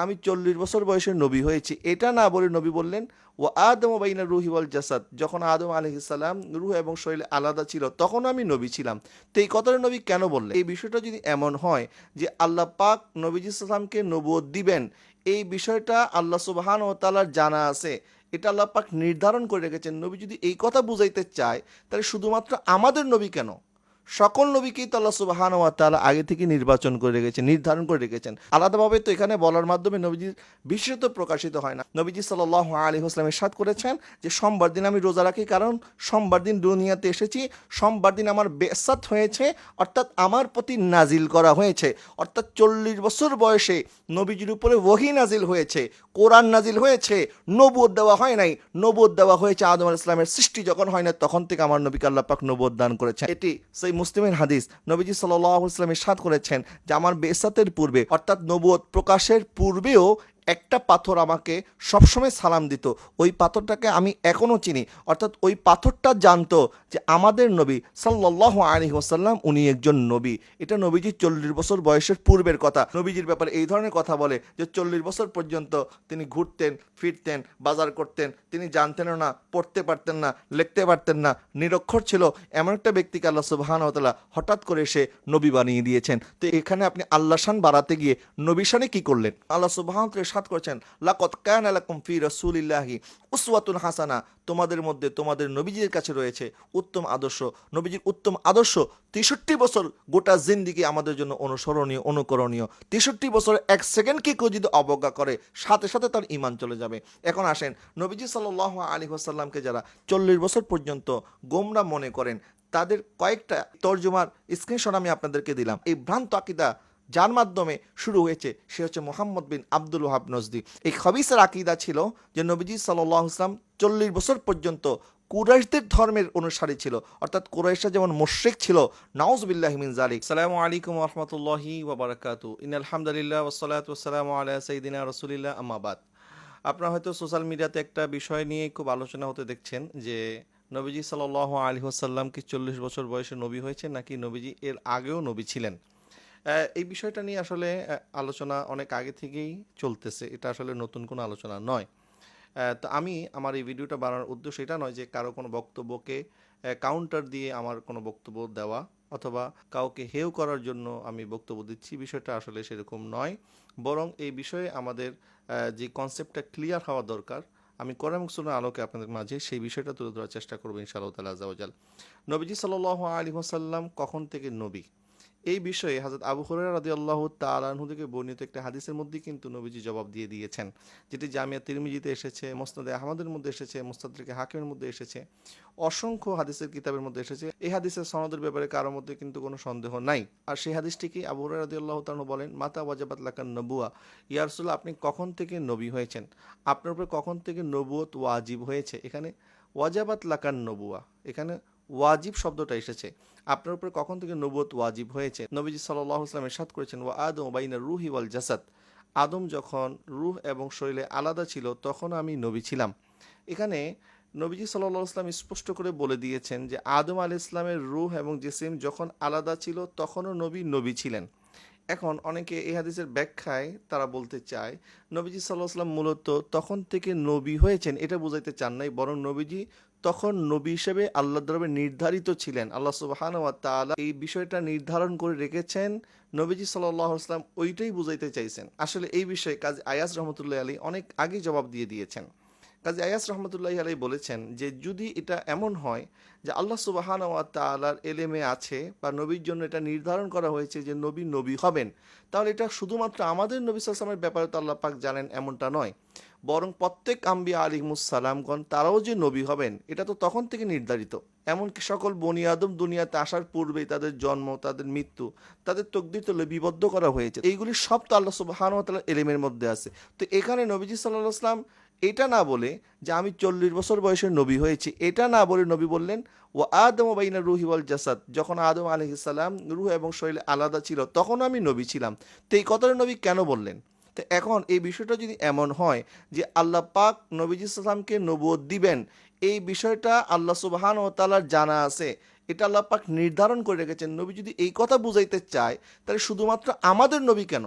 আমি চল্লিশ বছর বয়সে নবী হয়েছি। এটা না বলে নবী বললেন ও আদম বাইনা রুহি ওয়াল জাসাদ। যখন আদম আলহিসাল্লাম রুহ এবং শরীর আলাদা ছিল, তখন আমি নবী ছিলাম। তো এই কথাটা নবী কেন বললেন? এই বিষয়টা যদি এমন হয় যে আল্লাহ পাক নবীজি সাল্লামকে নবুয়ত দিবেন, এই বিষয়টা আল্লাহ সুবাহান ও তালার জানা আছে। এটা আল্লাহ পাক নির্ধারণ করে রেখেছেন। নবী যদি এই কথা বুঝাইতে চায়, তাহলে শুধুমাত্র আমাদের নবী কেন? সকল নবীকেই তো আল্লাহ সুবাহান ওয়া তাআলা আগে থেকে নির্বাচন করে রেখেছেন, নির্ধারণ করে রেখেছেন। আলাদাভাবে তো এখানে বলার মাধ্যমে নবীজির বিশেষত প্রকাশিত হয় না। নবীজি সাল্লাহ আলী হোসলাম ইরশাদ করেছেন যে, সোমবার দিন আমি রোজা রাখি কারণ সোমবার দিন দুনিয়াতে এসেছি, সোমবার দিন আমার বেসাত হয়েছে, অর্থাৎ আমার প্রতি নাজিল করা হয়েছে। অর্থাৎ চল্লিশ বছর বয়সে নবীজির উপরে ওহি নাজিল হয়েছে, কোরআন নাজিল হয়েছে নবুদ দেওয়া হয় নাই। নবুদ দেওয়া হয়েছে আদম ইসলামের সৃষ্টি যখন হয় না তখন থেকে আমার নবীকে আল্লাহ পাক দান করেছেন। এটি সেই মুসলিমের হাদিস নবীজি সাল্লাহ ইসলামের সাদ করেছেন যে আমার বেসাতের পূর্বে, অর্থাৎ নবুয়ত প্রকাশের পূর্বেও একটা পাথর আমাকে সবসময় সালাম দিত। ওই পাথরটাকে আমি এখনও চিনি। অর্থাৎ ওই পাথরটা জানতো যে আমাদের নবী সাল্লাহ আলী ওসাল্লাম উনি একজন নবী। এটা নবীজির চল্লিশ বছর বয়সের পূর্বের কথা। নবীজির ব্যাপারে এই ধরনের কথা বলে যে চল্লিশ বছর পর্যন্ত তিনি ঘুরতেন, ফিরতেন, বাজার করতেন, তিনি জানতেনও না, পড়তে পারতেন না, লিখতে পারতেন না, নিরক্ষর ছিল এমন একটা ব্যক্তিকে আল্লাহ সুবাহান তালা হঠাৎ করে এসে নবী বানিয়ে দিয়েছেন। তো এখানে আপনি আল্লাহ শান বাড়াতে গিয়ে নবী শানে কি করলেন? আল্লাহ সুবাহান সাত করছেন লাকত কান আলাকুম ফি রসুলিল্লাহি উসওয়াতুন হাসানা, তোমাদের মধ্যে তোমাদের নবীজির কাছে রয়েছে উত্তম আদর্শ। নবীজির উত্তম আদর্শ তেষট্টি বছর গোটা জিন্দিগি আমাদের জন্য অনুসরণীয়, অনুকরণীয়। তেষট্টি বছর এক সেকেন্ডকে কেউ যদি অবজ্ঞা করে, সাথে সাথে তার ইমান চলে যাবে। এখন আসেন, নবীজি সাল্লাহ আলী হাসাল্লামকে যারা চল্লিশ বছর পর্যন্ত গোমরা মনে করেন, তাদের কয়েকটা তর্জমার স্ক্রিনশট আমি আপনাদেরকে দিলাম। এই ভ্রান্ত আকিদা যার মাধ্যমে শুরু হয়েছে, সে হচ্ছে মোহাম্মদ বিন আব্দুল ওহাব নজদি। এই খবিসের আকিদা ছিল যে নবীজি সাল্লাহ ইসলাম চল্লিশ বছর পর্যন্ত কুরাইশদের ধর্মের অনুসারী ছিল। অর্থাৎ কুরাইশরা যেমন মুশ্রিক ছিল, নাউজবিল্লাহ মিন জালিক সালামু আলাইকুম রহমতুল্লাহি ওবরাকাতু ইন আলহামদুলিল্লাহ ওসলাত ওসালাম আলা সঈদিনা রসুলিল্লাহ আমাবাদ আপনারা হয়তো সোশ্যাল মিডিয়াতে একটা বিষয় নিয়ে খুব আলোচনা হতে দেখছেন যে নবীজি সাল আলী আসাল্লাম কি চল্লিশ বছর বয়সে নবী হয়েছে নাকি নবীজি এর আগেও নবী ছিলেন? এই বিষয়টা নিয়ে আসলে আলোচনা অনেক আগে থেকেই চলতেছে। এটা আসলে নতুন কোনো আলোচনা নয়। তো আমি আমার এই ভিডিওটা বানানোর উদ্দেশ্য এটা নয় যে কারও কোনো বক্তব্যকে কাউন্টার দিয়ে আমার কোনো বক্তব্য দেওয়া অথবা কাউকে হেউ করার জন্য আমি বক্তব্য দিচ্ছি, বিষয়টা আসলে সেরকম নয়। বরং এই বিষয়ে আমাদের যে কনসেপ্টটা ক্লিয়ার হওয়া দরকার, আমি কোরআন এবং আলোকে আপনাদের মাঝে সেই বিষয়টা তুলে ধরার চেষ্টা করব ইনশাআল্লাহ তালা আজাল নবীজি সাল আলী হাসাল্লাম কখন থেকে নবী? এই বিষয়ে হাজরত আবু হুরায়রা রাদিয়াল্লাহু তাআলাহু থেকে বর্ণিত একটা হাদিসের মধ্যে কিন্তু নবীজি জবাব দিয়ে দিয়েছেন। যেটি জামিয়া তিরমিজিতে এসেছে, মোসনাদে আহমদের মধ্যে এসেছে মোস্তাদরিকে হাকিমের মধ্যে এসেছে, অসংখ্য হাদিসের কিতাবের মধ্যে এসেছে। এই হাদিসের সনদের ব্যাপারে কারোর মধ্যে কিন্তু কোনো সন্দেহ নাই। আর সেই হাদিসটিকে আবু হুরায়রা রাদিয়াল্লাহু তাআলা বলেন, মাতা ওয়াজাবাত লাকান নবুয়া। ইয়া রাসূলুল্লাহ, আপনি কখন থেকে নবী হয়েছেন? আপনার উপরে কখন থেকে নবুয়ত ওয়াজিব হয়েছে? এখানে ওয়াজাবাত লাকান নবুয়া। এখানে ওয়াজিব শব্দটা এসেছে। আপনার উপরে কখন থেকে নবুয়ত ওয়াজিব হয়েছে? নবীজি সাল্লাহ ইসলাম এরশাদ করেছেন ওয়া আদম বাইনা রুহি ওয়াল জাসাদ। আদম যখন রুহ এবং শরীরে আলাদা ছিল, তখন আমি নবী ছিলাম। এখানে নবীজি সাল্লাহ ইসলাম স্পষ্ট করে বলে দিয়েছেন যে, আদম আল ইসলামের রুহ এবং জেসিম যখন আলাদা ছিল, তখনও নবী নবী ছিলেন। এখন অনেকে এই হাদিসের ব্যাখ্যায় তারা বলতে চায়, নবীজি সাল্লাহ আসলাম মূলত তখন থেকে নবী হয়েছেন, এটা বোঝাইতে চান নাই, বরং নবীজি তখন নবী হিসেবে আল্লাহ দরবে নির্ধারিত ছিলেন। আল্লাহ সুবাহান তাআলা এই বিষয়টা নির্ধারণ করে রেখেছেন। নবীজি সাল্লাহ আসলাম ওইটাই বুঝাইতে চাইছেন। আসলে এই বিষয়ে কাজ আয়াস রহমতুল্লাহ আলী অনেক আগে জবাব দিয়ে দিয়েছেন। কাজী আয়াস রহমতুল্লাহ আলাই বলেছেন যে যদি এটা এমন হয় যে আল্লাহ সুবাহান ওয়া তাআলার এলেমে আছে বা নবীর জন্য এটা নির্ধারণ করা হয়েছে যে নবী নবী হবেন, তাহলে এটা শুধুমাত্র আমাদের নবী সাল্লামের ব্যাপারে তো আল্লাহ পাক জানেন এমনটা নয়। বরং প্রত্যেক আম্বিয়া আলিমুসালামগণ তারাও যে নবী হবেন, এটা তো তখন থেকে নির্ধারিত। এমনকি সকল বনি আদম দুনিয়াতে আসার পূর্বেই তাদের জন্ম, তাদের মৃত্যু, তাদের তকদির তো লিপিবদ্ধ করা হয়েছে। এইগুলি সব তো আল্লাহ সুবাহান তাল্লাহ এলেমের মধ্যে আছে। তো এখানে নবীজি সাল্লাহ আসলাম এটা না বলে যে আমি চল্লিশ বছর বয়সে নবী হয়েছি। এটা না বলে নবী বললেন ও আদম বাইনা রুহি ওয়াল জাসাদ। যখন আদম আলহিসাল্লাম রুহ এবং শরীর আলাদা ছিল তখন আমি নবী ছিলাম। তো এই কথাটা নবী কেন বললেন? তো এখন এই বিষয়টা যদি এমন হয় যে আল্লাহ পাক নবীজি সাল্লামকে নবুয়ত দিবেন, এই বিষয়টা আল্লাহ সুবাহান ও তালার জানা আছে। এটা আল্লাহ পাক নির্ধারণ করে রেখেছেন। নবী যদি এই কথা বুঝাইতে চায়, তাহলে শুধুমাত্র আমাদের নবী কেন?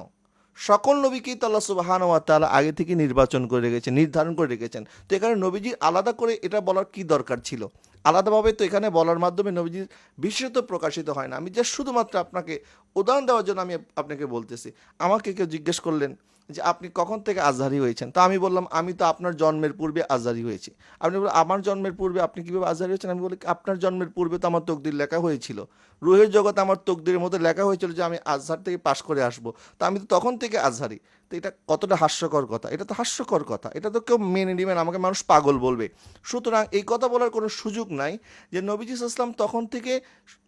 সকল নবীকেই তো আল্লাহ সুবাহান ওয়া তাআলা আগে থেকে নির্বাচন করে রেখেছেন, নির্ধারণ করে রেখেছেন। তো এখানে নবীজি আলাদা করে এটা বলার কি দরকার ছিল? আলাদাভাবে তো এখানে বলার মাধ্যমে নবীজির বিশেষত প্রকাশিত হয় না। আমি জাস্ট শুধুমাত্র আপনাকে উদাহরণ দেওয়ার জন্য আমি আপনাকে বলতেছি। আমাকে কেউ জিজ্ঞেস করলেন যে আপনি কখন থেকে আজহারি হয়েছেন? তো আমি বললাম, আমি তো আপনার জন্মের পূর্বে আজহারি হয়েছি। আপনি বললেন, আমার জন্মের পূর্বে আপনি কীভাবে আজহারি হয়েছেন? আমি বলি, আপনার জন্মের পূর্বে তো আমার তকদির লেখা হয়েছিল। রুহের জগতে আমার তকদিরের মধ্যে লেখা হয়েছিল যে আমি আজহার থেকে পাশ করে আসব। তা আমি তো তখন থেকে আজহারি। তো এটা কতটা হাস্যকর কথা? এটা তো হাস্যকর কথা। এটা তো কেউ মেনে নেবেন, আমাকে মানুষ পাগল বলবে। সুতরাং এই কথা বলার কোনো সুযোগ নাই যে নবীজ ইসলাম তখন থেকে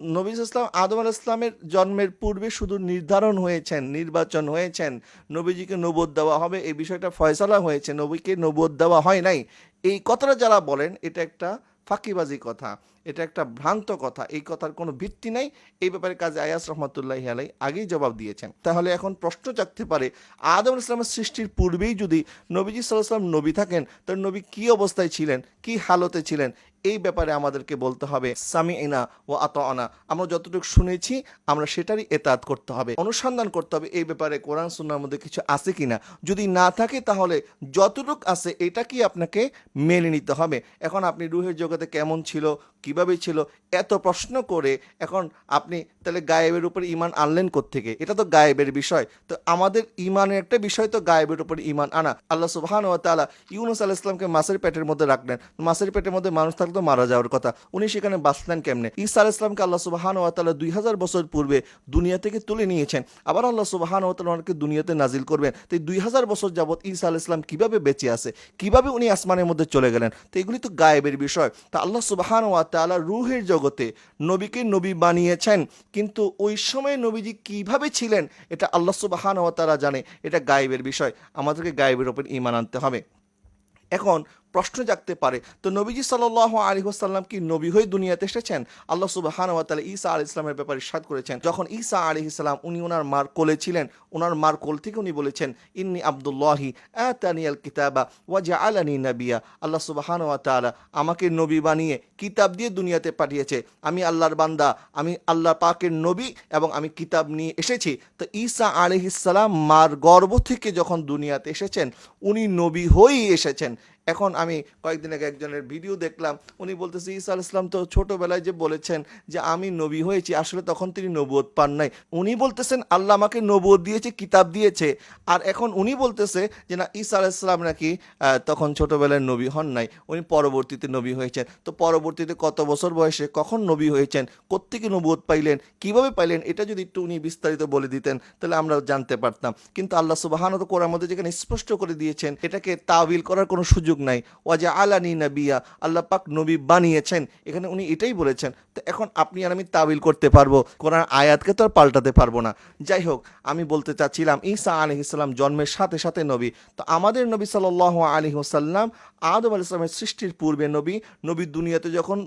নবীজ ইসলাম আদম আল ইসলামের জন্মের পূর্বে শুধু নির্ধারণ হয়েছেন, নির্বাচন হয়েছেন। নবীজিকে নবদ দেওয়া হবে, এই বিষয়টা ফয়সালা হয়েছে। নবীকে নবদ দেওয়া হয় নাই। এই কথাটা যারা বলেন, এটা একটা ফাঁকিবাজি কথা, এটা একটা ভ্রান্ত কথা, এই কথার কোনো ভিত্তি নাই। এই ব্যাপারে কাজে আয়াস রহমতুল্লাহ আলাই আগেই জবাব দিয়েছেন। তাহলে এখন প্রশ্ন জাগতে পারে, আদম ইসলামের সৃষ্টির পূর্বেই যদি নবীজি সাল্লাম নবী থাকেন, তাহলে নবী কি অবস্থায় ছিলেন, কি হালতে ছিলেন? এই ব্যাপারে আমাদেরকে বলতে হবে সামি ইনা ও আত আনা আমরা যতটুকু শুনেছি, আমরা সেটারই এতাত করতে হবে। অনুসন্ধান করতে হবে এই ব্যাপারে কোরআন সুন্নার মধ্যে কিছু আছে কিনা। যদি না থাকে, তাহলে যতটুক আছে, এটা কি আপনাকে মেনে নিতে হবে? এখন আপনি রুহের জগতে কেমন ছিল কীভাবে ছিল এত প্রশ্ন করে এখন আপনি তাহলে গায়েবের উপর ইমান আনলেন থেকে এটা তো গায়েবের বিষয়। তো আমাদের ইমানের একটা বিষয় তো গায়েবের উপর ইমান আনা। আল্লাহ সুবহান ও তাআলা ইউনুস আলাহ ইসলামকে মাছের পেটের মধ্যে রাখলেন। মাছের পেটের মধ্যে মানুষ থাকলে মারা যাওয়ার কথা। উনি সেখানে বাঁচলেন কেমনে? ঈসা আলাহ ইসলামকে আল্লাহ সুবহান ও তাআলা দুই হাজার বছর পূর্বে দুনিয়া থেকে তুলে নিয়েছেন। আবার আল্লাহ সুবহান ও তাআলা ওনাকে দুনিয়াতে নাজিল করবেন। তো এই দুই হাজার বছর যাবৎ ঈসা আলাহ ইসলাম কীভাবে বেঁচে আছে? কীভাবে উনি আসমানের মধ্যে চলে গেলেন? তো এগুলি তো গায়েবের বিষয়। তা আল্লাহ সুবহান ও তাআলা রুহের জগতে নবীকে নবী বানিয়েছেন। কিন্তু ওই সময় নবীজি কীভাবে ছিলেন, এটা আল্লাহ সুবাহান তারা জানে। এটা গায়েবের বিষয়। আমাদেরকে গায়েবের ওপর ইমান আনতে হবে। এখন প্রশ্ন জাগতে পারে। তো নবীজি সাল্লাহ আলী হোসাল্লাম কি নবী হয়ে দুনিয়াতে এসেছেন? আল্লাহ সুবাহান তালা ঈসা আলি ইসলামের ব্যাপারে সাদ করেছেন। যখন ঈসা আলী ইসলাম উনি ওনার মার কোলে ছিলেন, ওনার মার কোল থেকে উনি বলেছেন, ইন্নি আবদুল্লাহি আতানি আল কিতাবা ওয়াজা আলানি নবিয়া। আল্লাহ সুবাহান তালা আমাকে নবী বানিয়ে কিতাব দিয়ে দুনিয়াতে পাঠিয়েছে। আমি আল্লাহর বান্দা, আমি আল্লাহ পাকের নবী এবং আমি কিতাব নিয়ে এসেছি। তো ঈসা আলিহিসাল্লাম মার গর্ভ থেকে যখন দুনিয়াতে এসেছেন, উনি নবী হয়েই এসেছেন। এখন আমি কয়েকদিন আগে একজনের ভিডিও দেখলাম, উনি বলতেছে, ঈসা আল ইসলাম তো ছোটবেলায় যে বলেছেন যে আমি নবী হয়েছি, আসলে তখন তিনি নবুয়ত পান নাই। উনি বলতেছেন, আল্লাহ আমাকে নবুয়ত দিয়েছে, কিতাব দিয়েছে। আর এখন উনি বলতেছে যে, না, ঈসা আল ইসলাম নাকি তখন ছোটোবেলায় নবী হন নাই, উনি পরবর্তীতে নবী হয়েছেন। তো পরবর্তীতে কত বছর বয়সে কখন নবী হয়েছেন, কোত্থেকে নবুয়ত পাইলেন, কীভাবে পাইলেন, এটা যদি একটু উনি বিস্তারিত বলে দিতেন, তাহলে আমরা জানতে পারতাম। কিন্তু আল্লাহ সুবাহানত কোরআন মধ্যে যেখানে স্পষ্ট করে দিয়েছেন, এটাকে তাবিল করার কোনো সুযোগ নাই। ওয়াজা আলানি নাবিয়া, আল্লাহ পাক নবী বানিয়েছেন। এখানে উনি এটাই বলেছেন, তো এখন আপনি আর আমি তাবিল করতে পারব। কোরআন আয়াতকে তো আর পাল্টাতে পারব না। যাই হোক, আমি বলতে চাচ্ছিলাম, ঈসা আলি ইসলাম জন্মের সাথে সাথে নবী। তো আমাদের নবী সাল আলী হোসাল্লাম আদম আলি সৃষ্টির পূর্বে নবী নবী দুনিয়াতে যখন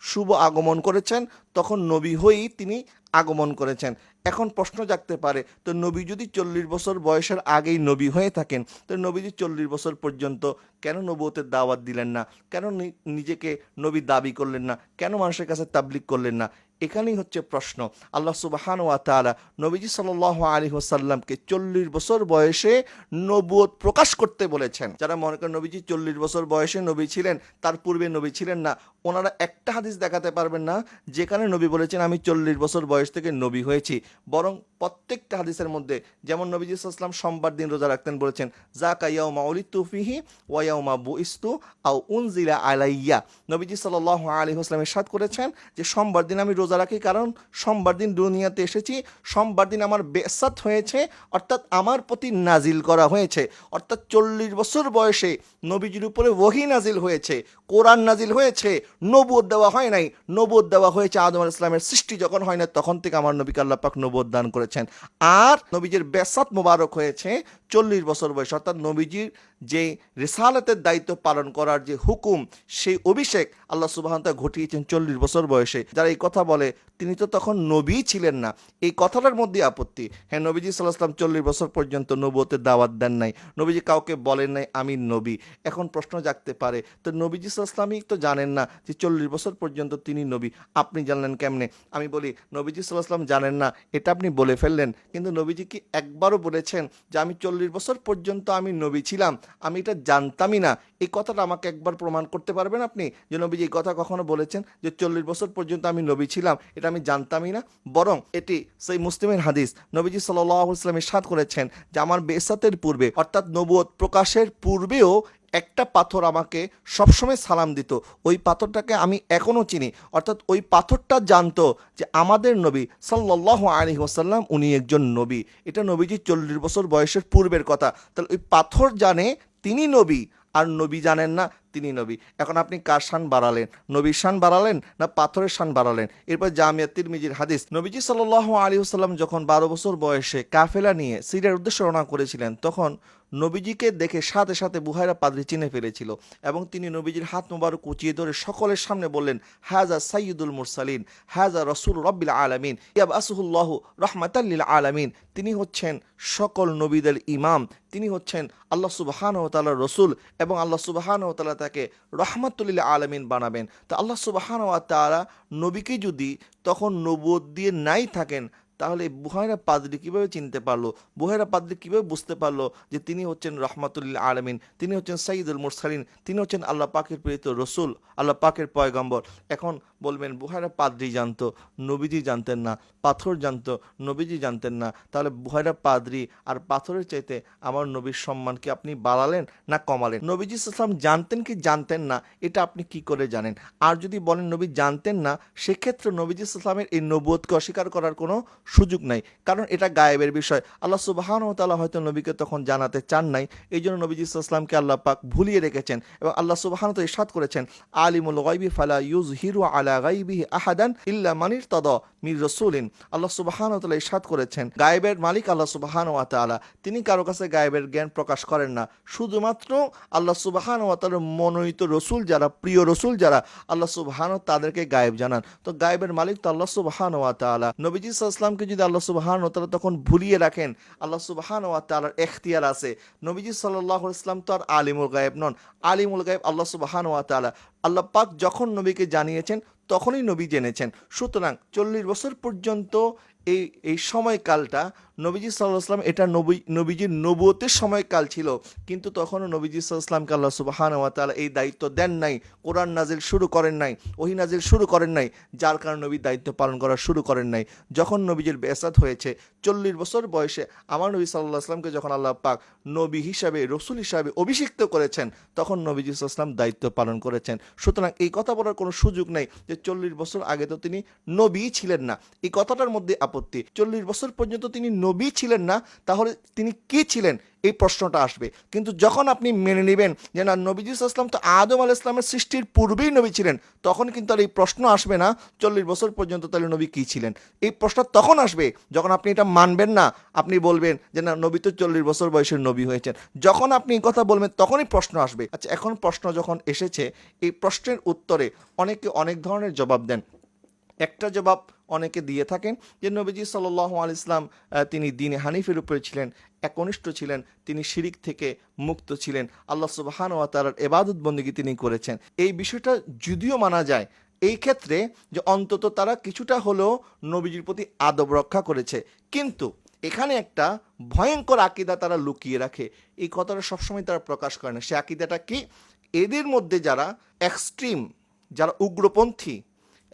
শুভ আগমন করেছেন, তখন নবী হয়েই তিনি আগমন করেছেন। এখন প্রশ্ন জাগতে পারে, তো নবী যদি চল্লিশ বছর বয়সের আগেই নবী হয়ে থাকেন, তো নবীজি চল্লিশ বছর পর্যন্ত কেন নবুয়তের দাওয়াত দিলেন না? কেন নিজেকে নবী দাবি করলেন না? কেন মানুষের কাছে তাবলিক করলেন না? এখানেই হচ্ছে প্রশ্ন। আল্লাহ সুবাহান ওয়া তাআলা নবীজি সাল আলী হোসাল্লামকে চল্লিশ বছর বয়সে নবুয়ত প্রকাশ করতে বলেছেন। যারা মনে করেন নবীজি চল্লিশ বছর বয়সে নবী ছিলেন, তার পূর্বে নবী ছিলেন না ওনারা একটা হাদিস দেখাতে পারবেন না, যেখানে নবী বলেছেন, আমি চল্লিশ বছর বয়স থেকে নবী হয়েছি। বরং প্রত্যেকটা হাদিসের মধ্যে, যেমন নবীজি ইসলাম সোমবার দিন রোজা রাখতেন বলেছেন যা কাইয়াও মাউলি তুফিহি ওয়াইয়াউমা বু ইস্তু আউ উনজিলা আলাইয়া। নবীজি সাল আলী হোসলামের সাথ করেছেন যে, সোমবার দিন আমি রোজা রাখি কারণ সোমবার দিন দুনিয়াতে এসেছি, সোমবার দিন আমার বেসাত হয়েছে, অর্থাৎ আমার প্রতি নাজিল করা হয়েছে। অর্থাৎ চল্লিশ বছর বয়সে নবীজির উপরে ওহি নাজিল হয়েছে, কোরআন নাজিল হয়েছে নবুদ দেওয়া হয় নাই। নবুদ দেওয়া হয়েছে আদম আল ইসলামের সৃষ্টি যখন হয় না তখন থেকে আমার নবীকে আল্লাহ পাক দান করেছেন। আর নবীজের বেসাত মোবারক হয়েছে চল্লিশ বছর বয়স, অর্থাৎ নবীজির যে রেসালতের দায়িত্ব পালন করার যে হুকুম, সেই অভিষেক আল্লাহ সুবাহন ঘটিয়েছেন চল্লিশ বছর বয়সে। যারা এই কথা বলে, তিনি তো তখন নবী ছিলেন না। এই কথাটার মধ্যে আপত্তি। হ্যাঁ নবীজি সাল্লাহ সাল্লাম চল্লিশ বছর পর্যন্ত নবুয়তের দাওয়াত দেন নাই। নবীজি কাউকে বলেন নাই, আমি নবী। এখন প্রশ্ন জাগতে পারে। তো নবীজি সাল্লাহামই তো জানেন না যে চল্লিশ বছর পর্যন্ত তিনি নবী। আপনি জানলেন কেমনে? আমি বলি, নবীজি সাল্লাহ সাল্লাম জানেন না, এটা আপনি বলে ফেললেন। কিন্তু নবীজি কি একবারও বলেছেন যে, আমি চল্লিশ বছর পর্যন্ত আমি নবী ছিলাম। আমি এটা জানতামই না। এই কথাটা আমাকে একবার প্রমাণ করতে পারবেন আপনি? যে নবীজি এই কথা কখনো বলেছেন যে চল্লিশ বছর পর্যন্ত আমি নবী ছিলাম। এটা আমি জানতামই না। বরং এটি সেই মুসলিমের হাদিস। নবীজি সাল্লাহ সাদ করেছেন যে আমার বেসাতের পূর্বে, অর্থাৎ নবুয়ত প্রকাশের পূর্বেও একটা পাথর আমাকে সবসময় সালাম দিত। ওই পাথরটাকে আমি এখনও চিনি। অর্থাৎ ওই পাথরটা জানতো যে আমাদের নবী সাল্লাহ আলী ওসাল্লাম উনি একজন নবী। এটা নবীজি চল্লিশ বছর বয়সের পূর্বের কথা। তাহলে ওই পাথর জানে তিনি নবী আর নবী জানেন না তিনি নবী। এখন আপনি কার শান বাড়ালেন? নবীর শান বাড়ালেন না পাথরের শান বাড়ালেন? এরপর জামিয়া তিরমিজির হাদিস। নবীজি সাল্লাহ আলী সাল্লাম যখন বারো বছর বয়সে কাফেলা নিয়ে সিরিয়ার উদ্দেশ্যে রওনা করেছিলেন, তখন নবীজিকে দেখে সাথে সাথে বুহাইরা পাদ্রি চিনে ফেলেছিল এবং তিনি নবীজির হাত মোবারক উঁচিয়ে ধরে সকলের সামনে বললেন, হাজা সাইয়দুল মুরসালিন, হাজা রসুল রব্বিল আলমিন ইয়াব আসুল্লাহ রহমাতাল্লিল আলমিন। তিনি হচ্ছেন সকল নবীদের ইমাম, তিনি হচ্ছেন আল্লাহ সুবাহান ও তালার রসুল এবং আল্লাহ সুবাহান ও তালা তাকে রহমাতুল্লিল আলমিন বানাবেন। তো আল্লাহ সুবাহান ও তারা নবীকে যদি তখন নবুয়ত দিয়ে নাই থাকেন তাহলে বুহাইরা পাদরি কীভাবে চিনতে পারল? বুহাইরা পাদরি কীভাবে বুঝতে পারল যে তিনি হচ্ছেন রহমাতুল্লাহ আলমিন, তিনি হচ্ছেন সাইদুল মুরসালিন, তিনি হচ্ছেন আল্লাহ পাকের প্রেরিত রসুল, আল্লাহ পাকের পয়গম্বর? এখন বলবেন, বুহাইরা পাদ্রি জানতো, নবীজি জানতেন না, পাথর জানতো, নবীজি জানতেন না। তাহলে বুহাইরা পাদ্রি আর পাথরের চাইতে আমার নবীর সম্মানকে আপনি বাড়ালেন না কমালেন? নবীজি ইসলাম জানতেন কি জানতেন না, এটা আপনি কি করে জানেন? আর যদি বলেন, নবী জানতেন না, সেক্ষেত্রে নবীজি ইসলামের এই নবুয়তকে অস্বীকার করার কোনো সুযোগ নাই। কারণ এটা গায়েবের বিষয়। আল্লাহ সুবাহান তালা হয়তো নবীকে তখন জানাতে চান নাই। এই জন্য নবীজি ইসলামকে আল্লাহ পাক ভুলিয়ে রেখেছেন এবং আল্লাহ সুবাহান তো ইসাদ করেছেন, আলিমুল গাইবি ফালা ইউজ হিরু আলা গাইবিহি আহাদান ইল্লা মানির তদ মির রসুলিন। আল্লাহ সুবাহান তালা ইসাদ করেছেন, গায়েবের মালিক আল্লাহ সুবাহান ও তালা তিনি কারও কাছে গায়েবের জ্ঞান প্রকাশ করেন না। শুধুমাত্র আল্লাহ সুবাহান ও তালার মনোনীত রসুল যারা, প্রিয় রসুল যারা, আল্লাহ সুবাহান তাদেরকে গায়েব জানান। তো গায়েবের মালিক তো আল্লাহ সুবাহান ও তালা নবীজি ইসলামকে যদি আল্লাহ সুবাহান ও তালা তখন ভুলিয়ে রাখেন, আল্লাহ সুবাহান ও তালার এখতিয়ার আছে। নবীজি সাল্লাহ ইসলাম তো আর আলিমুল গায়েব নন। আলিমুল গায়েব আল্লাহ সুবাহান ও তালা আল্লাহ পাক যখন নবীকে জানিয়েছেন, তখনই নবী জেনেছেন। সুতরাং চল্লিশ বছর পর্যন্ত এই এই সময়কালটা নবীজি সাল্লাহ আসলাম এটা নবী, নবীজির নবুয়তের সময়কাল ছিল। কিন্তু তখনও নবীজি সাল্লামকে আল্লাহ সুবাহান তালা এই দায়িত্ব দেন নাই, কোরআন নাজিল শুরু করেন নাই, ওহি নাজিল শুরু করেন নাই, যার কারণে নবী দায়িত্ব পালন করা শুরু করেন নাই। যখন নবীজির বেসাদ হয়েছে, চল্লিশ বছর বয়সে আমার নবী সাল্লাহ আসলামকে যখন আল্লাহ পাক নবী হিসাবে, রসুল হিসাবে অভিষিক্ত করেছেন, তখন নবীজি সাল্লাম দায়িত্ব পালন করেছেন। সুতরাং এই কথা বলার কোনো সুযোগ নেই যে চল্লিশ বছর আগে তো তিনি নবী ছিলেন না। এই কথাটার মধ্যে আপত্তি। চল্লিশ বছর পর্যন্ত তিনি নবী ছিলেন না, তাহলে তিনি কি ছিলেন? এই প্রশ্নটা আসবে। কিন্তু যখন আপনি মেনে নেবেন যে না, নবীজি ইসলাম তো আদম আল ইসলামের সৃষ্টির পূর্বেই নবী ছিলেন, তখন কিন্তু আর এই প্রশ্ন আসবে না, চল্লিশ বছর পর্যন্ত তাহলে নবী কী ছিলেন? এই প্রশ্ন তখন আসবে, যখন আপনি এটা মানবেন না, আপনি বলবেন যে না, নবী তো চল্লিশ বছর বয়সের নবী হয়েছেন। যখন আপনি কথা বলবেন, তখনই প্রশ্ন আসবে। আচ্ছা এখন প্রশ্ন যখন এসেছে, এই প্রশ্নের উত্তরে অনেকে অনেক ধরনের জবাব দেন। একটা জবাব অনেকে দিয়ে থাকেন যে নবীজি সাল্লাহ আল ইসলাম তিনি দিনে হানিফের উপরে ছিলেন, একনিষ্ঠ ছিলেন, তিনি শিরিক থেকে মুক্ত ছিলেন। আল্লাহ সুবাহান ও তার এবাদত বন্দী তিনি করেছেন। এই বিষয়টা যদিও মানা যায়, এই ক্ষেত্রে যে অন্তত তারা কিছুটা হলেও নবীজির প্রতি আদব রক্ষা করেছে। কিন্তু এখানে একটা ভয়ঙ্কর আকিদা তারা লুকিয়ে রাখে। এই কথাটা সবসময় তারা প্রকাশ করে না। সে আকিদাটা কি? এদের মধ্যে যারা এক্সট্রিম যারা উগ্রপন্থী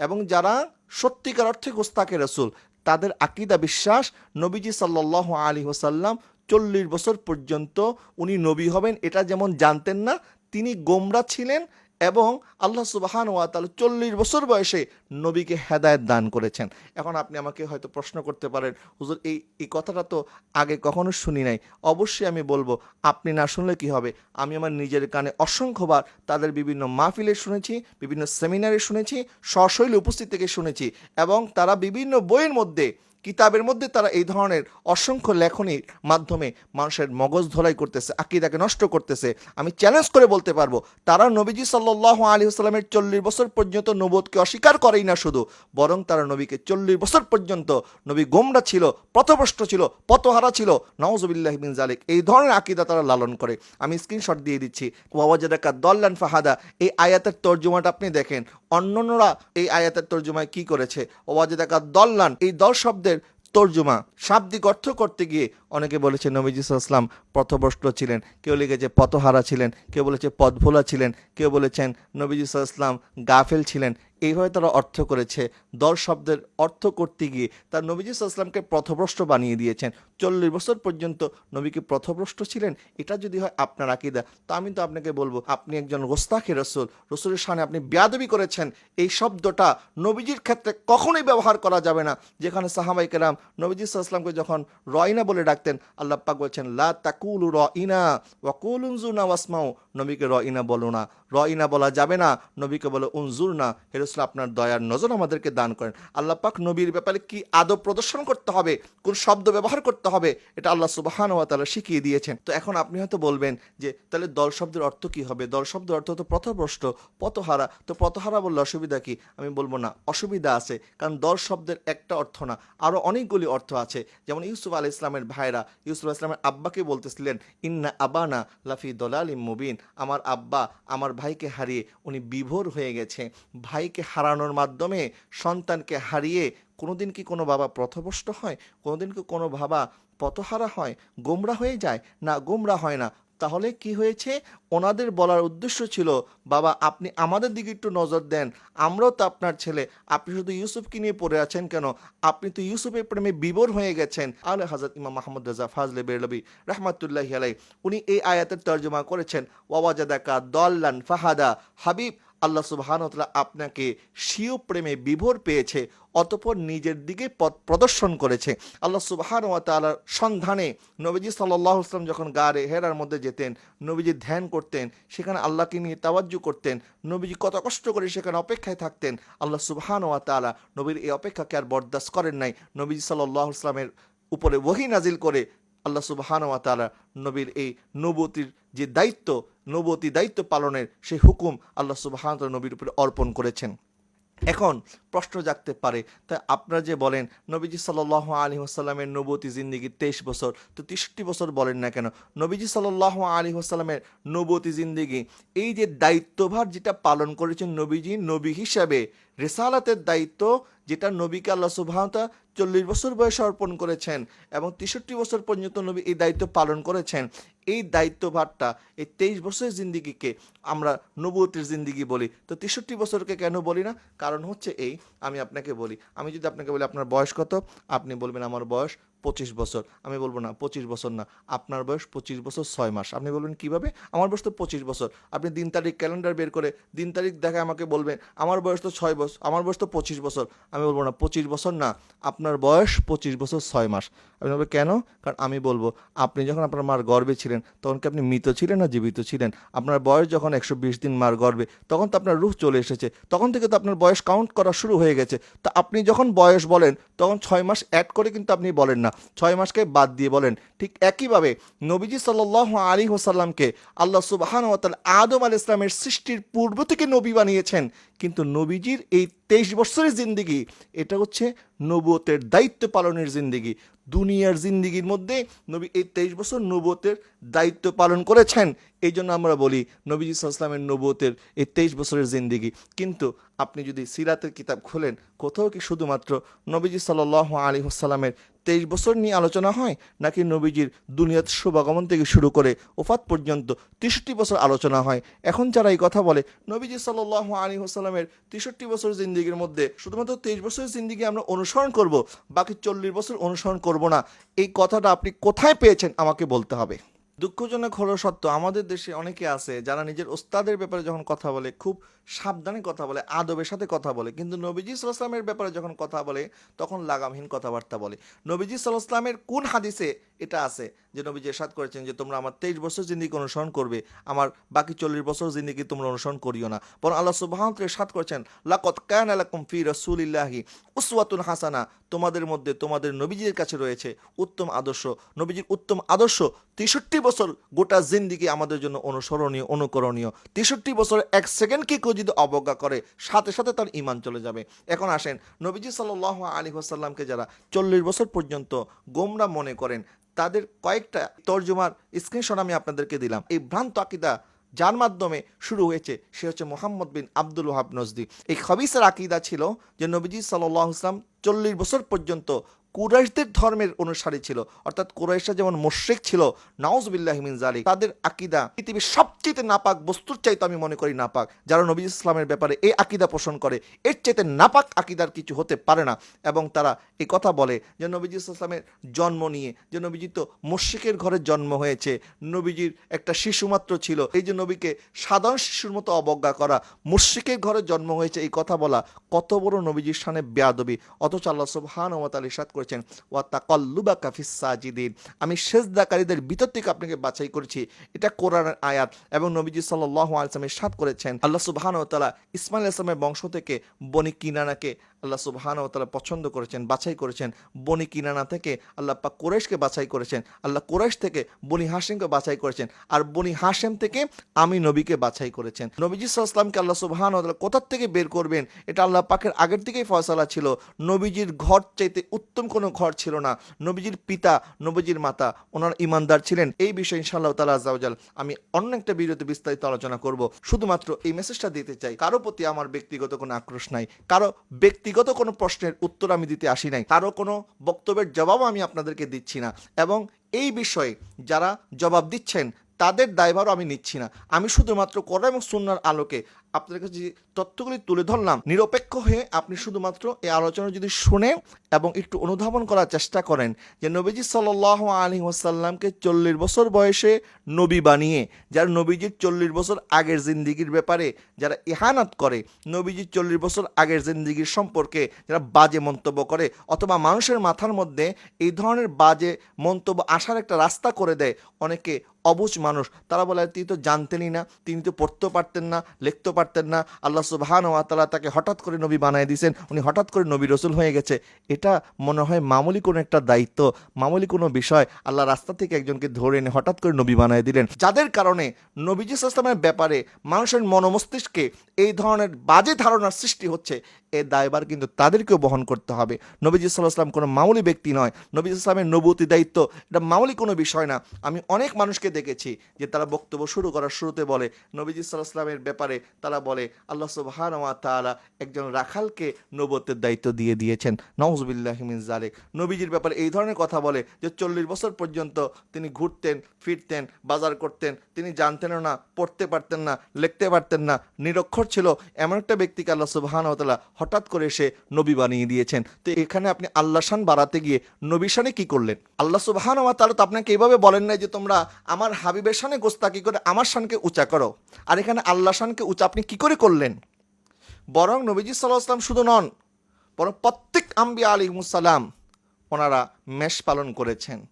এবং যারা সত্যিকার অর্থে গোস্তাকে রসুল। তাদের আকিদা বিশ্বাস, নবীজি সাল্লাহ আলী হোসাল্লাম চল্লিশ বছর পর্যন্ত উনি নবী হবেন, এটা যেমন জানতেন না, তিনি গোমরা ছিলেন এবং আল্লাহ সুবাহান ওয়া ওয়াতাল চল্লিশ বছর বয়সে নবীকে হেদায়ত দান করেছেন। এখন আপনি আমাকে হয়তো প্রশ্ন করতে পারেন, হুজুর, এই এই কথাটা তো আগে কখনো শুনি নাই। অবশ্যই আমি বলব, আপনি না শুনলে কি হবে? আমি আমার নিজের কানে অসংখ্যবার তাদের বিভিন্ন মাহফিলে শুনেছি, বিভিন্ন সেমিনারে শুনেছি, সশৈলে উপস্থিত থেকে শুনেছি এবং তারা বিভিন্ন বইয়ের মধ্যে কিতাবের মধ্যে তারা এই ধরনের অসংখ্য লেখনীর মাধ্যমে মানুষের মগজ ধলাই করতেছে, আকিদাকে নষ্ট করতেছে। আমি চ্যালেঞ্জ করে বলতে পারব, তারা নবীজি সাল্লাহ আলী আসসালামের চল্লিশ বছর পর্যন্ত নবোধকে অস্বীকার করেই না শুধু, বরং তারা নবীকে চল্লিশ বছর পর্যন্ত নবী গোমরা ছিল, পথভ্রষ্ট ছিল, পথহারা ছিল। নওয়াজবিল্লাহ বিন জালিক এই ধরনের আকিদা তারা লালন করে। আমি স্ক্রিনশট দিয়ে দিচ্ছি। ওয়াজাদাকা দল্লান ফাহাদা, এই আয়াতের তর্জমাটা আপনি দেখেন। অন্যান্যরা এই আয়াতের তর্জমায় কি করেছে? ওয়াজাদাকা দল্লান, এই দল শব্দের তর্জমা। শাব্দিক অর্থ করতে গিয়ে অনেকে বলেছে, নবীজি সাল্লাম পথভ্রষ্ট ছিলেন, কেউ লিখেছে পথহারা ছিলেন, কেউ বলেছে পথভোলা ছিলেন, কেউ বলেছেন নবীজি সাল্লাম গাফেল ছিলেন। এইভাবে তারা অর্থ করেছে। দল শব্দের অর্থ করতে গিয়ে তার নবীজি সাল্লামকে পথভ্রষ্ট বানিয়ে দিয়েছেন। চল্লিশ বছর পর্যন্ত নবীকে পথভ্রষ্ট ছিলেন, এটা যদি হয় আপনার আকিদা। তো আমি তো আপনাকে বলব, আপনি একজন গোস্তাখে রসুল, রসুলের সামনে আপনি বেয়াদবি করেছেন, এই শব্দটা নবীজির ক্ষেত্রে কখনোই ব্যবহার করা যাবে না। যেখানে সাহাবাই কেরাম নবীজি ইসলামকে যখন রয়না বলে ডাকতেন, আল্লাহ পাক বলছেন, লা তাকুলু রইনা ওয়াকুল উনজুনা ওয়াসমাও নবীকে রইনা বলো না। রইনা বলা যাবে না, নবীকে বলো উনজুর না হেরসুল আপনার দয়ার নজর আমাদেরকে দান করেন। আল্লাহ পাক নবীর ব্যাপারে কি আদব প্রদর্শন করতে হবে? কোন শব্দ ব্যবহার করতে হবে, এটা আল্লাহ সুবাহান ওয়া তালা শিখিয়ে দিয়েছেন। তো এখন আপনি হয়তো বলবেন যে, তাহলে দল শব্দের অর্থ কি হবে? দল শব্দের অর্থ তো পথভ্রষ্ট পথহারা। তো পথহারা বললে অসুবিধা কি? আমি বলব না, অসুবিধা আছে, কারণ দল শব্দের একটা অর্থ না আরও অনেকগুলি অর্থ আছে। যেমন ইউসুফ আল ইসলামের ভাইরা ইউসুফ ইসলামের আব্বাকে বলতেছিলেন, ইন্না আবানা লাফি দলাল মুবিন। আমার আব্বা আমার ভাইকে হারিয়ে উনি বিভোর হয়ে গেছে। ভাইকে হারানোর মাধ্যমে সন্তানকে হারিয়ে কোনোদিন কি কোনো বাবা পথভ্রষ্ট হয়? কোনোদিন কি কোনো বাবা পথহারা হয়? গোমরা হয়ে যায়? না, গোমরা হয় না। তাহলে কি হয়েছে? ওনাদের বলার উদ্দেশ্য ছিল, বাবা, আপনি আমাদের দিকে একটু নজর দেন। আমরাও তো আপনার ছেলে। আপনি শুধু ইউসুফকে নিয়ে পড়ে আছেন কেন? আপনি তো ইউসুফের প্রেমে বিবর হয়ে গেছেন। আলে হাজরত ইমাম মাহমুদ রাজা ফাজলে বেরলবি রহমাতুল্লাহ আলাই উনি এই আয়াতের তর্জমা করেছেন ওয়াজাদাকা দল্লান ফাহাদা হাবিব। আল্লাহ সুবাহানতলা আপনাকে স্বীয় প্রেমে বিভোর পেয়েছে, অতপর নিজের দিকে পথ প্রদর্শন করেছে। আল্লাহ সুবাহান তালার সন্ধানে নবীজি সাল্লাহ আসলাম যখন গাড়ে হেরার মধ্যে যেতেন, নবীজি ধ্যান করতেন, সেখানে আল্লাহকে নিয়ে তাওয়াজ্জু করতেন, নবীজি কত কষ্ট করে সেখানে অপেক্ষায় থাকতেন, আল্লাহ সুবাহান তালা নবীর এই অপেক্ষাকে আর বরদাস্ত করেন নাই। নবীজি সাল্লাহ উপরে ওহি নাজিল করে আল্লাহ সুবাহান তালা নবীর এই নবতির যে দায়িত্ব নবতী দায়িত্ব পালনের সেই হুকুম আল্লাহ সুবাহান নবীর উপরে অর্পণ করেছেন। এখন প্রশ্ন জাগতে পারে, তাই আপনারা যে বলেন, নবীজি সাল্লাহ আলী আসাল্লামের নবতী জিন্দিগি তেইশ বছর, তো তেষট্টি বছর বলেন না কেন? নবীজি সাল্লাহ আলী আসাল্লামের নবতী জিন্দিগি, এই যে দায়িত্বভার যেটা পালন করেছেন নবীজি নবী হিসাবে, রেসালাতের দায়িত্ব যেটা নবীকে আল্লাহ সুবাহতা চল্লিশ বছর বয়সে অর্পণ করেছেন এবং তেষট্টি বছর পর্যন্ত নবী এই দায়িত্ব পালন করেছেন। এই দায়িত্বভারটা এই তেইশ বছরের জিন্দিগিকে আমরা নবতির জিন্দিগি বলি। তো তেষট্টি বছরকে কেন বলি না? কারণ হচ্ছে এই, আমি আপনাকে বলি। আমি যদি আপনাকে বলি, আপনার বয়স কত? আপনি বলবেন, আমার বয়স পঁচিশ বছর। আমি বলব না পঁচিশ বছর না, আপনার বয়স পঁচিশ বছর ছয় মাস। আপনি বলবেন কীভাবে? আমার বয়স তো পঁচিশ বছর। আপনি দিন তারিখ ক্যালেন্ডার বের করে দিন তারিখ দেখে আমাকে বলবেন, আমার বয়স তো ছয় বছর আমার বয়স তো পঁচিশ বছর। আমি বলব না পঁচিশ বছর না, আপনার বয়স পঁচিশ বছর ছয় মাস। আপনি বলবেন কেন? কারণ আমি বলব, আপনি যখন আপনার মার গর্বে ছিলেন, তখন কি আপনি মৃত ছিলেন না জীবিত ছিলেন? আপনার বয়স যখন একশো বিশ দিন মার গর্বে তখন তো আপনার রুহ চলে এসেছে। তখন থেকে তো আপনার বয়স কাউন্ট করা শুরু হয়ে গেছে। তো আপনি যখন বয়স বলেন, তখন ছয় মাস অ্যাড করে কিন্তু আপনি বলেন না। ছয় মাসকে বাদ দিয়ে বলেন, ঠিক একইভাবে নবীজি সাল্লাহ আলী হোসাল্লামকে আল্লাহ সুবাহান আদম আল ইসলামের সৃষ্টির পূর্ব থেকে নবী বানিয়েছেন। কিন্তু নবীজির এই তেইশ বছরের জিন্দিগি, এটা হচ্ছে নবতের দায়িত্ব পালনের জিন্দিগি। দুনিয়ার জিন্দিগির মধ্যে নবী এই তেইশ বছর নবতের দায়িত্ব পালন করেছেন এই জন্য আমরা বলি নবীজি সাল্লামের নবতের এই তেইশ বছরের জিন্দিগি। কিন্তু আপনি যদি সিরাতের কিতাব খোলেন, কোথাও কি শুধুমাত্র নবীজি সাল্লাহ আলী হাসাল্লামের তেইশ বছর নিয়ে আলোচনা হয়, নাকি নবীজির দুনিয়াত শুভাগমন থেকে শুরু করে ওফাত পর্যন্ত তেষট্টি বছর আলোচনা হয়? এখন যারা এই কথা বলে, নবীজি সাল্লাহ আলী হাসাল্লামের তেষট্টি বছর জিন্দিগির মধ্যে শুধুমাত্র তেইশ বছরের জিন্দিগি আমরা অনুসরণ করব, বাকি চল্লিশ বছর অনুসরণ করব না। এই কথাটা আপনি কোথায় পেয়েছেন আমাকে বলতে হবে। দুঃখজনক হলো সত্য, আমাদের দেশে অনেকে আছে যারা নিজের ওস্তাদের ব্যাপারে যখন কথা বলে, খুব সাবধানে কথা বলে, আদবের সাথে কথা বলে। কিন্তু নবীজি সাল্লামের ব্যাপারে যখন কথা বলে, তখন লাগামহীন কথাবার্তা বলে। নবীজি সাল্লামের কোন হাদিসে এটা আছে যে নবীজি এরশাদ করেছেন যে, তোমরা আমার তেইশ বছর জিন্দিগি অনুসরণ করবে, আমার বাকি চল্লিশ বছর জিন্দিগি তোমরা অনুসরণ করিও না। বরং আল্লাহ সুবাহন এরশাদ করেছেন লাকত কান আলাকুম ফি রসুলিল্লাহি উসওয়াতুন হাসানা। তোমাদের মধ্যে তোমাদের নবীজির কাছে রয়েছে উত্তম আদর্শ। নবীজির উত্তম আদর্শ তেষট্টি বছর গোটা জিন্দিগি আমাদের জন্য অনুসরণীয়, অনুকরণীয়। তেষট্টি বছর এক সেকেন্ডকে কেউ যদি অবজ্ঞা করে, সাথে সাথে তার ইমান চলে যাবে। এখন আসেন, নবীজি সাল্লাহ আলী আসাল্লামকে যারা চল্লিশ বছর পর্যন্ত গোমরা মনে করেন, তাদের কয়েকটা তর্জমার স্ক্রিনশট আমি আপনাদেরকে দিলাম। এই ভ্রান্ত আকিদা যার মাধ্যমে শুরু হয়েছে, সে হচ্ছে মোহাম্মদ বিন আব্দুল ওহাব নজদি। এই খবিসের আকিদা ছিল যে, নবীজি সাল্লাহ ইসলাম চল্লিশ বছর পর্যন্ত কুরাইশদের ধর্মের অনুসারী ছিল। অর্থাৎ কুরাইশরা যেমন মোশ্রেক ছিল, নাউজবিল্লাহ মিন জালিক তাদের আকিদা পৃথিবীর সবচেয়ে নাপাক বস্তুর চাইতে আমি মনে করি নাপাক। যারা নবী ইসলামের ব্যাপারে এই আকিদা পোষণ করে, এর চাইতে নাপাক আকিদার কিছু হতে পারে না। এবং তারা এই কথা বলে যে নবীজি ইসলামের জন্ম নিয়ে, যে নবীজি তো মোশ্রিকের ঘরে জন্ম হয়েছে, নবীজির একটা শিশু মাত্র ছিল, এই যে নবীকে সাধারণ শিশুর মতো অবজ্ঞা করা, মুশ্রিকের ঘরে জন্ম হয়েছে এই কথা বলা কত বড় নবীজির সানে বেয়াদবি। অথচ আল্লাহ সুবহান ও তাআলা ইরশাদ করেছেন, ওয়া তাকাল্লুবা কাফিস সাজিদিন। আমি সেজদাকারীদের ভিতর থেকে আপনাকে বাছাই করেছি। এটা কোরআনের আয়াত এবং নবীজি সাল্লাল্লাহু আলাইহি সাত করেছেন। আল্লাহ সুবাহান ও তাআলা ইসমাইল ইসলামের বংশ থেকে বনি কিনানাকে আল্লাহ সুবহান ও তাআলা পছন্দ করেছেন, বাছাই করেছেন বনি কিনানা থেকে, আল্লাহ পাক কোরেশকে বাছাই করেছেন, আল্লাহ কোরেশ থেকে বনি হাসিমকে বাছাই করেছেন, আর বনি হাসেম থেকে আমি নবীকে বাছাই করেছেন। নবীজি সাল্লামকে আল্লাহ সুবহান ও তাআলা কোথার থেকে বের করবেন? এটা আল্লাহ পাকের আগের থেকেই ফয়সালা ছিল। নবীজির ঘর চাইতে উত্তম কোনো ঘর ছিল না। নবীজির পিতা, নবীজির মাতা, ওনার ইমানদার ছিলেন। এই বিষয়ে ইনশাআল্লাহ তাআলা আজাওজাল আমি অন্য একটা ভিডিওতে বিস্তারিত আলোচনা করব। শুধুমাত্র এই মেসেজটা দিতে চাই। কারও প্রতি আমার ব্যক্তিগত কোনো আক্রোশ নাই। কারও ব্যক্তিগত কোনো প্রশ্নের উত্তর আমি দিতে আসি নাই। কারও কোনো বক্তব্যের জবাব আমি আপনাদেরকে দিচ্ছি না। এবং এই বিষয়ে যারা জবাব দিচ্ছেন, তাদের দায়ভারও আমি নিচ্ছি না। আমি শুধুমাত্র করা এবং সুন্নার আলোকে আপনাদের কাছে যে তথ্যগুলি তুলে ধরলাম, নিরপেক্ষ হয়ে আপনি শুধুমাত্র এই আলোচনা যদি শুনেন এবং একটু অনুধাবন করার চেষ্টা করেন যে নবীজি সাল্লাহ আলী ওয়াসাল্লামকে চল্লিশ বছর বয়সে নবী বানিয়ে, যারা নবীজির চল্লিশ বছর আগের জিন্দিগির ব্যাপারে যারা ইহানাত করে, নবীজির চল্লিশ বছর আগের জিন্দিগির সম্পর্কে যারা বাজে মন্তব্য করে অথবা মানুষের মাথার মধ্যে এই ধরনের বাজে মন্তব্য আসার একটা রাস্তা করে দেয়, অনেকে অবুজ মানুষ। তারা বলে, তিনি তো জানতেনই না, তিনি তো পড়তেও পারতেন না, লিখতেও পারতেন না। আল্লাহ সুবাহান ওয়া তাআলা তাকে হঠাৎ করে নবী বানায় দিয়েছেন। উনি হঠাৎ করে নবী রসুল হয়ে গেছে। এটা মনে হয় মামুলি কোনো একটা দায়িত্ব, মামুলি কোনো বিষয়। আল্লাহ রাস্তা থেকে একজনকে ধরে এনে হঠাৎ করে নবী বানায় দিলেন। যাদের কারণে নবীজি ইসলামের ব্যাপারে মানুষের মনোমস্তিষ্কে এই ধরনের বাজে ধারণার সৃষ্টি হচ্ছে, এ দায়বার কিন্তু তাদেরকেও বহন করতে হবে। নবীজি সাল্লাহ ইসলাম কোনো মামুলি ব্যক্তি নয়। নবীজ ইসলামের নবুতি দায়িত্ব, এটা মামুলি কোনো বিষয় না। আমি অনেক মানুষকে দেখেছি যে তারা বক্তব্য শুরু করার শুরুতে বলে, নবীজি সাল্লাহ ইসলামের ব্যাপারে তারা বলে, আল্লাহ সুবহান ওয়া তাআলা একজন রাখালকে নবতের দায়িত্ব দিয়ে দিয়েছেন। নওয়াজবিল্লাহ মিন জালেক নবীজির ব্যাপারে এই ধরনের কথা বলে যে চল্লিশ বছর পর্যন্ত তিনি ঘুরতেন, ফিরতেন, বাজার করতেন, তিনি জানতেনও না, পড়তে পারতেন না, লিখতে পারতেন না, নিরক্ষর ছিল এমন একটা ব্যক্তিকে আল্লাহ সুবহান ওয়া তাআলা হঠাৎ করে এসে নবী বানিয়ে দিয়েছেন। তো এখানে আপনি আল্লাহ শান বাড়াতে গিয়ে নবী শানে কি করলেন? আল্লাহ সুবহান ওয়া তাআলা তো আপনাকে এইভাবে বলেন নাই যে তোমরা আমার হাবিবের সানে গোস্তাকি করে আমার সানকে উঁচা করো। আর এখানে আল্লাহ সানকে উঁচা আপনি কী করে করলেন? বরং নবীজি সাল্লাহ আসলাম শুধু নন, বরং প্রত্যেক আম্বিয়া আলিমুসালাম ওনারা মেষ পালন করেছেন।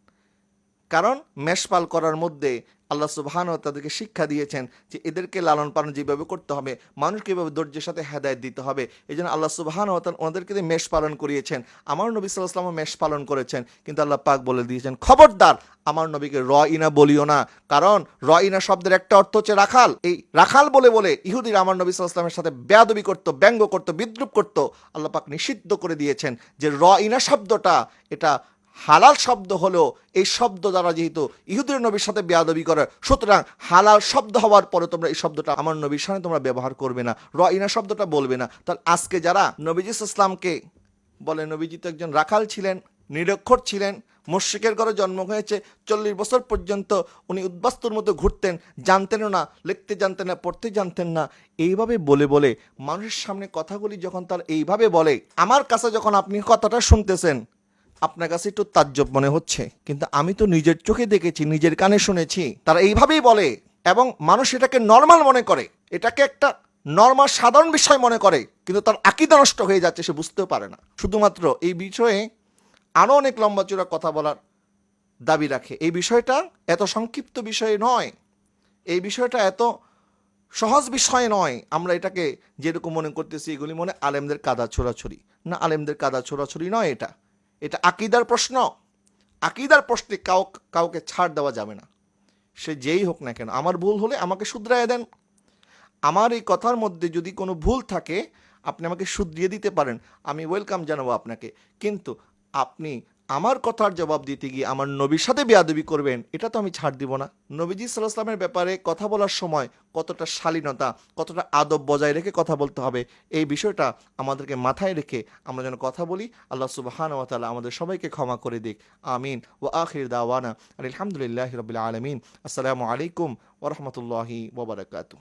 কারণ মেষপাল করার মধ্যে আল্লাহ সুবহানও তাদেরকে শিক্ষা দিয়েছেন যে এদেরকে লালন পালন যেভাবে করতে হবে, মানুষকে এভাবে ধৈর্যের সাথে হেদায়ত দিতে হবে। এই জন্য আল্লাহ সুবহান ওনাদেরকে মেষ পালন করিয়েছেন, আমার নবী সাল্লাহামও মেষ পালন করেছেন, কিন্তু আল্লাহ পাক বলে দিয়েছেন, খবরদার, আমার নবীকে র ইনা বলিও না, কারণ র ইনা শব্দের একটা অর্থ হচ্ছে রাখাল। এই রাখাল বলে বলে ইহুদির আমার নবী সাল্লাহামের সাথে বেয়াদবি করতো, ব্যঙ্গ করতো, বিদ্রুপ করতো, আল্লাহ পাক নিষিদ্ধ করে দিয়েছেন যে র ইনা শব্দটা, এটা হালাল শব্দ হলো এই শব্দ দ্বারা যেহেতু ইহুদের নবীর সাথে বেয়াদবি করে, সুতরাং হালাল শব্দ হওয়ার পরে তোমরা এই শব্দটা আমার নবীর সামনে তোমরা ব্যবহার করবে না, র ইনা শব্দটা বলবে না। তাহলে আজকে যারা নবীজি ইসলামকে বলে, নবীজি তো একজন রাখাল ছিলেন, নিরক্ষর ছিলেন, মুশ্রিকের ঘরে জন্ম হয়েছে, চল্লিশ বছর পর্যন্ত উনি উদ্বাস্তুর মতো ঘুরতেন জানতেনও না, লিখতে জানতেন না, পড়তে জানতেন না। এইভাবে বলে বলে মানুষের সামনে কথাগুলি যখন তার এইভাবে বলে, আমার কাছে যখন আপনি কথাটা শুনতেছেন আপনার কাছে একটু তাজ্জব মনে হচ্ছে। কিন্তু আমি তো নিজের চোখে দেখেছি, নিজের কানে শুনেছি। তারা এইভাবেই বলে এবং মানুষ এটাকে নর্মাল মনে করে। এটাকে একটা নর্মাল সাধারণ বিষয় মনে করে। কিন্তু তার আকিদা নষ্ট হয়ে যাচ্ছে, সে বুঝতেও পারে না। শুধুমাত্র এই বিষয়ে আরও অনেক লম্বা চূড়া কথা বলার দাবি রাখে। এই বিষয়টা এত সংক্ষিপ্ত বিষয় নয়। এই বিষয়টা এত সহজ বিষয় নয়। আমরা এটাকে যেরকম মনে করতেছি, এগুলি মনে আলেমদের কাদা ছোড়াছড়ি। না, আলেমদের কাদা ছোড়াছড়ি নয় এটা। এটা আকিদার প্রশ্ন। আকিদার প্রশ্নে কাউ, কাউকে ছাড় দেওয়া যাবে না। সে যেই হোক না কেন, আমার ভুল হলে আমাকে শুধরায় দেন। আমার এই কথার মধ্যে যদি কোনো ভুল থাকে, আপনি আমাকে শুধরিয়ে দিতে পারেন। আমি ওয়েলকাম জানাব আপনাকে। কিন্তু আপনি আমার কথার জবাব দিতে গিয়ে আমার নবীর সাথে বেয়াদবি করবেন, এটা তো আমি ছাড় দিব না। নবীজি সাল্লাহামের ব্যাপারে কথা বলার সময় কতটা শালীনতা, কতটা আদব বজায় রেখে কথা বলতে হবে, এই বিষয়টা আমাদেরকে মাথায় রেখে আমরা যেন কথা বলি, আল্লাহ সুবাহান ওয়াতালা আমাদের সবাইকে ক্ষমা করে দিক, আমিন। ও আখির দাওয়ানা আলহামদুলিল্লাহ রবিল আলমিন। আসসালামু আলাইকুম ওরহমতুল্লাহি ওবরাকাতু